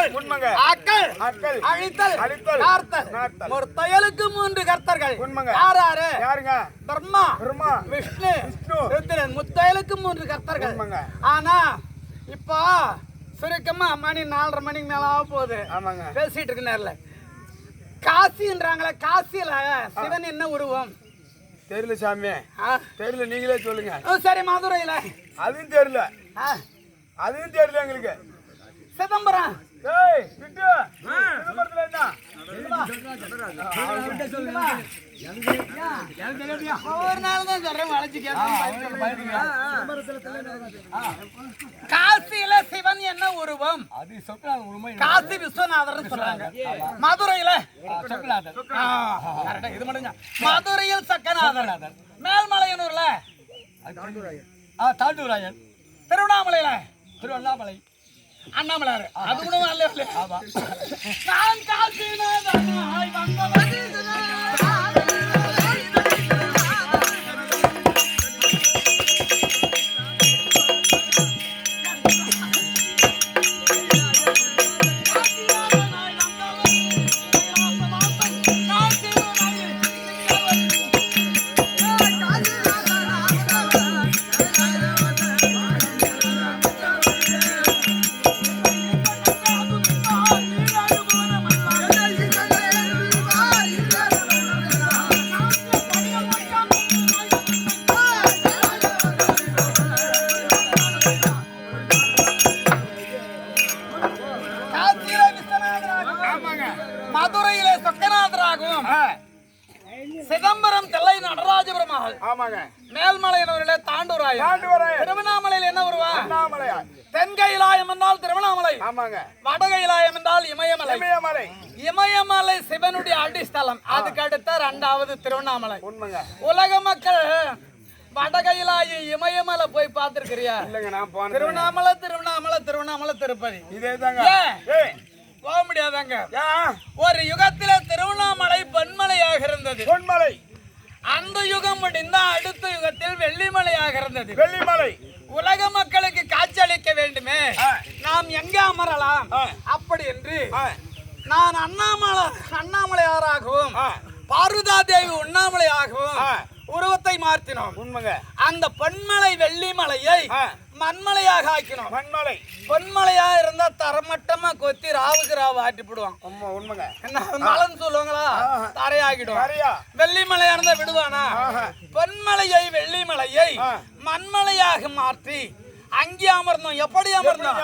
அடக்கல் உண்மைங்க. ஆக்கல் ஆக்கல். அழித்தல். அழித்தல். நார்த்தல். ஒரு தையலுக்கு மூன்று கர்த்தர்கள். உண்மைங்க. யார் யாரு? யாருங்க? பிரம்மா. பிரம்மா. விஷ்ணு. விஷ்ணு. ருத்ரன். முத்தையலுக்கு மூன்று கர்த்தர்கள். உண்மைங்க. ஆனா இப்போ சுருக்கமா மணி நாலரை மணிக்கு மேல ஆக போகுது. ஆமாங்க. பேசிட்டு இருக்கு நேரில். காசின்றாங்களே காசியில சிவன் என்ன உருவம்? தெரியல சாமி? தெரியல நீங்களே சொல்லுங்க. சரி மதுரையில. அதுவும் தெரியல. அதுவும் தெரியல எங்களுக்கு. சிதம்பரம். ஒவ்வொரு நாள் தான் சொல்றேன் வளைச்சு காசியில சிவன் என்ன உருவம்? காசி விஸ்வநாதர். சொல்றாங்க மதுரையில? இது மட்டும் மதுரையில் சக்கநாதர். மேல்மலையனூர்ல? தாண்டூராயன். திருவண்ணாமலையில? திருவண்ணாமலை. அண்ணாமலையாரு அது கூட வரல நான் காசிநாதனாய் வந்தவன் மகள் ஆமாங்க. மேல்மலையினூரிலே தாண்டூராயம் தாண்டவராயன் திருவண்ணாமலையில் என்ன உருவா? அண்ணாமலையா தென்கைலாயம் என்றால் திருவண்ணாமலை. ஆமாங்க. வடகைலாயம் என்றால் இமயமலை. இமயமலை. இமயமலை சிவனுடைய அடிஸ்தலம் அதுக்கு அடுத்த இரண்டாவது திருவண்ணாமலை. உண்மைங்க. உலக மக்கள் வடகைலாய இமயமலை போய் பார்த்திருக்கிறியா? இல்லைங்க நான் போனேன் திருவண்ணாமலை திருவண்ணாமலை திருவண்ணாமலை திருப்பதி. இதே தாங்க. போக முடியாதாங்க? ஒரு யுகத்தில திருவண்ணாமலை பொன்மலையாக இருந்தது. பொன்மலை. அந்த யுகம் முடிந்த அடுத்த யுகத்தில் வெள்ளிமலையாக இருந்தது வெள்ளிமலை உலக மக்களுக்கு காட்சியளிக்க வேண்டுமே ஆ. நாம் எங்க அமரலாம். அப்படி என்று நான் அண்ணாமலை அண்ணாமலையாராகவும். பார்வதா தேவி உண்ணாமலையாகவும். உருவத்தை மாற்றினோம் உண்மைங்க அந்த பொன்மலை வெள்ளிமலையை. மண்மலையாக ஆக்கினோம். மண்மலை. பொன்மலையா இருந்தா தரமட்டமா கொத்தி ராவுக்கு ராவு ஆட்டி போடுவான். உண்மை உண்மைங்க. என்ன மலைன்னு சொல்லுவாங்களா. தரையாகிடும். வெள்ளிமலையா இருந்தா விடுவானா. பொன்மலையை வெள்ளிமலையை. மண்மலையாக மாற்றி அங்கே அமர்ந்தோம். எப்படி அமர்ந்தோம்?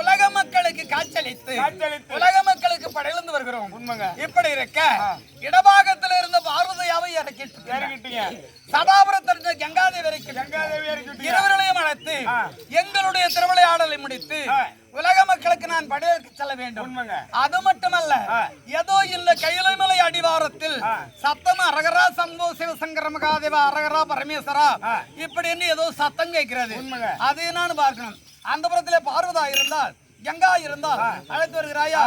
உலக மக்களுக்கு காட்சியளித்து. உலக மக்களுக்கு படையிலிருந்து வருகிறோம் உண்மைங்க இப்படி இருக்க இடபாகத்தில் இருந்த பார்வதியாவை இறக்கிட்டு இறங்கிட்டீங்க சதாபுரத்தில் இருந்த கங்காதேவி இருவர்களையும் அழைத்து. எங்களுடைய திருவிளையாடலை முடித்து. உலக மக்களுக்கு நான் படையெடுக்க செல்ல வேண்டும் அது மட்டுமல்ல. ஏதோ இந்த கையிலைமலை அடிவாரத்தில். சத்தம் அரகரா சம்போ சிவசங்கர மகாதேவா அரகரா பரமேஸ்வரா. இப்படின்னு ஏதோ சத்தம் கேட்கிறது. அது நான் பார்க்கணும் அந்த புறத்திலே பார்வதா இருந்தால் கங்கா இருந்தால் அழைத்து வருகிறாயா?